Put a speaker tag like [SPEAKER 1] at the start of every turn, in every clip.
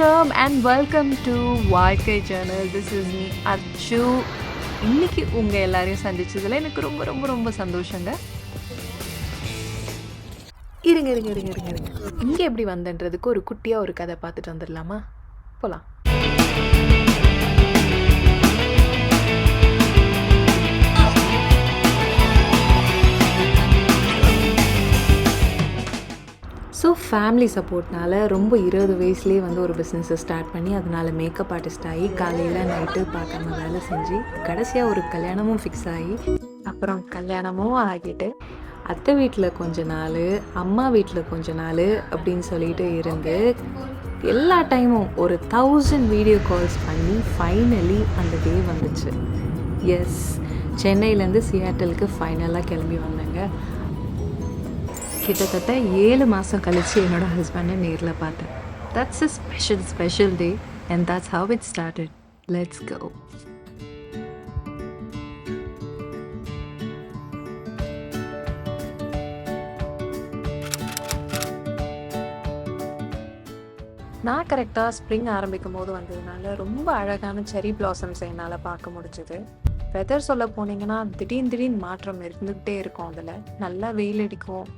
[SPEAKER 1] வணக்கம் and welcome to வாழ்க்கை channel this is me Achu இன்னைக்கு உங்கள் எல்லாரையும் சந்திச்சதுல எனக்கு ரொம்ப ரொம்ப ரொம்ப சந்தோஷங்க. இருங்க இருங்க இருங்க இருங்க. இருங்க இங்கே எப்படி வந்தன்றதுக்கு ஒரு குட்டியாக ஒரு கதை பார்த்துட்டு வந்துடலாமா? போகலாம் ஃபேமிலி சப்போர்ட்னால ரொம்ப இருபது வயசுலேயே வந்து ஒரு பிஸ்னஸை ஸ்டார்ட் பண்ணி அதனால் மேக்கப் ஆர்டிஸ்ட் ஆகி காலையில் நைட்டு பார்க்காம வேலை செஞ்சு கடைசியாக ஒரு கல்யாணமும் ஃபிக்ஸ் ஆகி அப்புறம் கல்யாணமும் ஆகிட்டு அத்தை வீட்டில் கொஞ்ச நாள் அம்மா வீட்டில் கொஞ்ச நாள் அப்படின்னு சொல்லிட்டு இருந்து எல்லா டைமும் ஒரு தௌசண்ட் வீடியோ கால்ஸ் பண்ணி ஃபைனலி அந்த டே வந்துச்சு. எஸ் சென்னையிலேருந்து சியாட்டலுக்கு ஃபைனலாக கிளம்பி வந்தேங்க. கிட்டத்தட்ட ஏழு மாதம் கழிச்சு என்னோட ஹஸ்பண்டை நேரில் பார்த்தேன். That's a special special day and that's how it started let's go நான் கரெக்டாக ஸ்ப்ரிங் ஆரம்பிக்கும் போது வந்ததுனால ரொம்ப அழகான செரி பிளாசம்ஸ் என்னால் பார்க்க முடிஞ்சது. வெதர் சொல்ல போனீங்கன்னா திடீர்னு திடீர்னு மாற்றம் இருந்துக்கிட்டே இருக்கும் அதில். நல்லா வெயில் அடிக்கும்.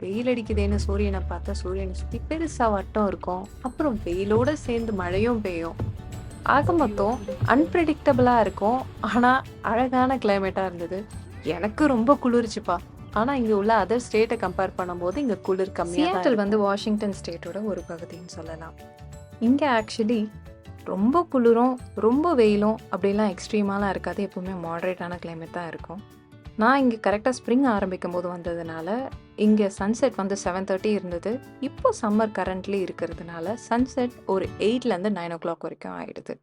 [SPEAKER 1] வெயில் அடிக்குதேன்னு சூரியனை பார்த்தா சூரியனை சுற்றி பெருசாக வட்டம் இருக்கும். அப்புறம் வெயிலோடு சேர்ந்து மழையும் பெய்யும். ஆக மொத்தம் அன்பிரடிக்டபிளாக இருக்கும். ஆனால் அழகான கிளைமேட்டாக இருந்தது. எனக்கு ரொம்ப குளிர்ச்சுப்பா. ஆனால் இங்கே உள்ள அதர் ஸ்டேட்டை கம்பேர் பண்ணும்போது இங்கே குளிர் கம்மியாக வந்து வாஷிங்டன் ஸ்டேட்டோட ஒரு பகுதின்னு சொல்லலாம். இங்கே ஆக்சுவலி ரொம்ப குளிரும் ரொம்ப வெயிலும் அப்படிலாம் எக்ஸ்ட்ரீமாலாம் இருக்காது. எப்பவுமே மாடரேட்டான கிளைமேட் தான் இருக்கும். நான் இங்கே கரெக்டாக ஸ்ப்ரிங் ஆரம்பிக்கும் போது வந்ததுனால இங்கே சன்செட் வந்து செவன் தேர்ட்டி இருந்தது. இப்போ சம்மர் கரண்ட்லி இருக்கிறதுனால சன்செட் ஒரு எயிட்லேருந்து நைன் ஓ கிளாக் வரைக்கும் ஆகிடுது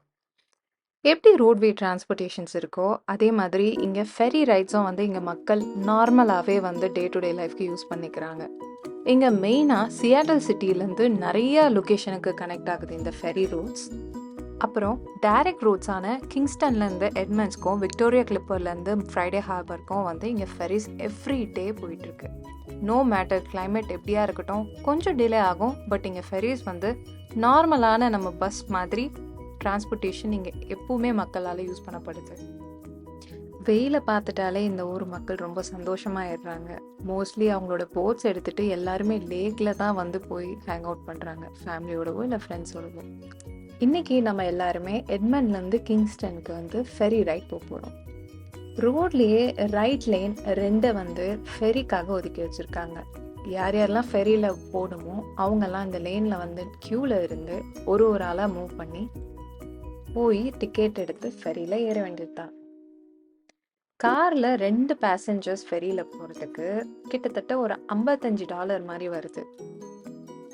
[SPEAKER 1] எப்படி ரோட்வே டிரான்ஸ்போர்ட்டேஷன்ஸ் இருக்கோ அதே மாதிரி இங்கே ஃபெரி ரைட்ஸும் வந்து இங்கே மக்கள் நார்மலாகவே வந்து டே டு டே லைஃப்க்கு யூஸ் பண்ணிக்கிறாங்க. இங்கே மெயினாக சியாட்டல் சிட்டிலேருந்து நிறைய லொக்கேஷனுக்கு கனெக்ட் ஆகுது இந்த ஃபெரி ரோட்ஸ் அப்புறம் டைரக்ட் ரூட்ஸான கிங்ஸ்டன்லேருந்து எட்மண்ட்ஸ்க்கும் விக்டோரியா கிளிப்பர்லேருந்து ஃப்ரைடே ஹார்பருக்கும் வந்து இங்கே ஃபெரிஸ் எவ்ரி டே போயிட்டுருக்கு. நோ மேட்டர் கிளைமேட் எப்படியா இருக்கட்டும் கொஞ்சம் டிலே ஆகும் பட் இங்கே ஃபெரிஸ் வந்து நார்மலான நம்ம பஸ் மாதிரி டிரான்ஸ்போர்ட்டேஷன் இங்கே எப்பவுமே மக்களால் யூஸ் பண்ணப்படுது. வெயிலை பார்த்துட்டாலே இந்த ஊர் மக்கள் ரொம்ப சந்தோஷமாயிடுறாங்க. மோஸ்ட்லி அவங்களோட போட்ஸ் எடுத்துகிட்டு எல்லாருமே லேக்கில் தான் வந்து போய் ஹேங் அவுட் பண்ணுறாங்க ஃபேமிலியோடவோ இல்லை ஃப்ரெண்ட்ஸோடவோ இன்றைக்கி நம்ம எல்லாருமே எட்மண்ட்லேருந்து கிங்ஸ்டனுக்கு வந்து ஃபெரி ரைட் போக போகிறோம் ரோட்லேயே ரைட் லேன் ரெண்டை வந்து ஃபெரிக்காக ஒதுக்கி வச்சுருக்காங்க. யார் யாரெல்லாம் ஃபெரியில் போகணுமோ அவங்கெல்லாம் இந்த லேனில் வந்து க்யூவில் இருந்து ஒரு ஒரு ஆளாக மூவ் பண்ணி போய் டிக்கெட் எடுத்து ஃபெரியில் ஏற வேண்டியது தான் காரில் ரெண்டு பேசஞ்சர்ஸ் ஃபெரியில் போகிறதுக்கு கிட்டத்தட்ட ஒரு ஐம்பத்தஞ்சு டாலர் மாதிரி வருது.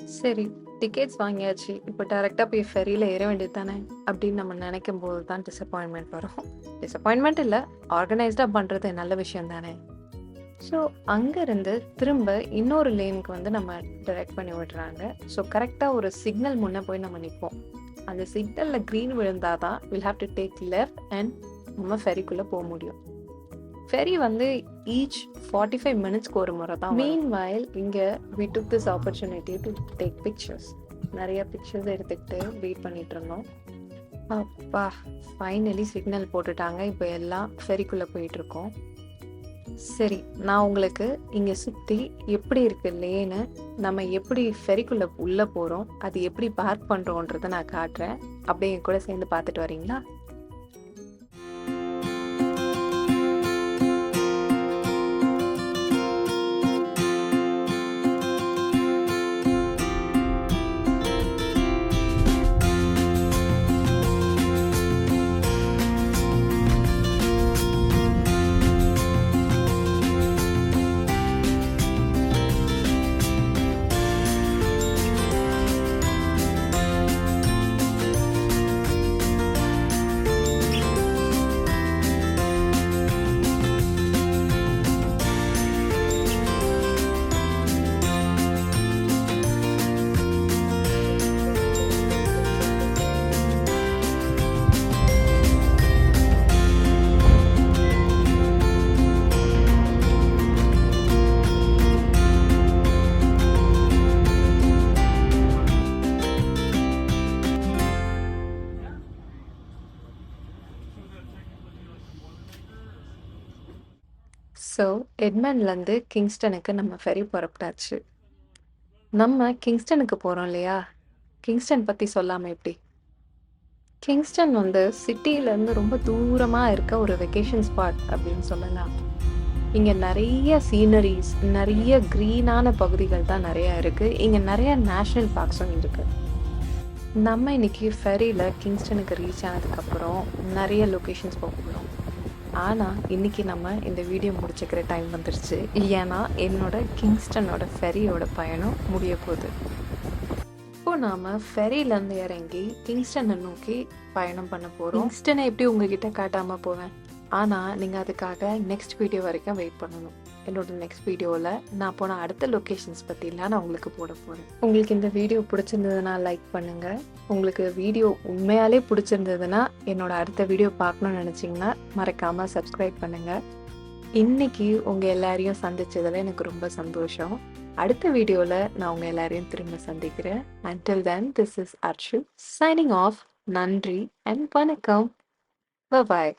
[SPEAKER 1] சரி டிக்கெட்ஸ் வாங்கியாச்சு. இப்போ டேரெக்டாக போய் ஃபெரியில் ஏற வேண்டியது தானே அப்படின்னு நம்ம நினைக்கும் போது தான் டிசப்பாயின்மெண்ட் வரும். டிசப்பாயின்மெண்ட் இல்லை ஆர்கனைஸ்டாக பண்ணுறது நல்ல விஷயம் தானே ஸோ அங்கேருந்து திரும்ப இன்னொரு லேனுக்கு வந்து நம்ம டைரக்ட் பண்ணி விடுறாங்க. ஸோ கரெக்டாக ஒரு சிக்னல் முன்னே போய் நம்ம நிற்போம் அந்த சிக்னலில் க்ரீன் விழுந்தால் தான் will have to take left and நம்ம ஃபெரிக்குள்ளே போக முடியும். ஃபெரி வந்து ஈச் ஃபார்ட்டி ஃபைவ் மினிட்ஸ்க்கு ஒரு முறை தான் மீன் வயல் இங்கே we took this opportunity to take pictures நிறைய பிக்சர்ஸ் எடுத்துக்கிட்டு வெயிட் பண்ணிட்டு இருந்தோம். அப்பா ஃபைனலி சிக்னல் போட்டுட்டாங்க. இப்போ எல்லாம் ஃபெரிக்குள்ளே போயிட்டுருக்கோம் சரி நான் உங்களுக்கு இங்கே சுற்றி எப்படி இருக்கு லேனு நம்ம எப்படி ஃபெரிக்குள்ளே உள்ளே போகிறோம் அது எப்படி பார்க் பண்ணுறோன்றதை நான் காட்டுறேன். அப்படியே என் கூட சேர்ந்து பார்த்துட்டு வரீங்களா? ஸோ எட்மண்ட்லேருந்து கிங்ஸ்டனுக்கு நம்ம ஃபெரி புறப்பட்டாச்சு. நம்ம கிங்ஸ்டனுக்கு போகிறோம் இல்லையா? கிங்ஸ்டன் பற்றி சொல்லாமல் எப்படி? கிங்ஸ்டன் வந்து சிட்டியிலேருந்து ரொம்ப தூரமாக இருக்க ஒரு வெக்கேஷன் ஸ்பாட் அப்படின்னு சொல்லலாம். இங்கே நிறைய சீனரிஸ் நிறைய க்ரீனான பகுதிகள் தான் நிறையா இருக்குது இங்கே நிறைய நேஷ்னல் பார்க்ஸும் இருக்குது நம்ம இன்னைக்கு ஃபெரியில் கிங்ஸ்டனுக்கு ரீச் ஆனதுக்கப்புறம் நிறைய லொக்கேஷன்ஸ் போக போகிறோம் ஆனால் இன்னைக்கு நம்ம இந்த வீடியோ முடிச்சுக்கிற டைம் வந்துருச்சு. ஏன்னா என்னோட கிங்ஸ்டனோட ஃபெரியோட பயணம் முடிய போகுது. இப்போ நாம ஃபெரியிலேருந்து இறங்கி கிங்ஸ்டனை நோக்கி பயணம் பண்ண போகிறோம் கிங்ஸ்டனை எப்படி உங்ககிட்ட காட்டாமல் போவேன்? ஆனால் நீங்கள் அதுக்காக நெக்ஸ்ட் வீடியோ வரைக்கும் வெயிட் பண்ணணும். என்னோட நெக்ஸ்ட் வீடியோவில் நான் போன அடுத்த லொக்கேஷன்ஸ் பற்றிலாம் நான் உங்களுக்கு போட போகிறேன் உங்களுக்கு இந்த வீடியோ பிடிச்சிருந்ததுன்னா லைக் பண்ணுங்கள் உங்களுக்கு வீடியோ உண்மையாலே பிடிச்சிருந்ததுன்னா என்னோட அடுத்த வீடியோ பார்க்கணும்னு நினச்சிங்கன்னா மறக்காமல் சப்ஸ்கிரைப் பண்ணுங்கள் இன்னைக்கு உங்கள் எல்லாரையும் சந்திச்சதில் எனக்கு ரொம்ப சந்தோஷம். அடுத்த வீடியோவில் நான் உங்கள் எல்லாரையும் திரும்ப சந்திக்கிறேன். Until then this is Arshu signing off நன்றி அண்ட் வணக்கம். பாய்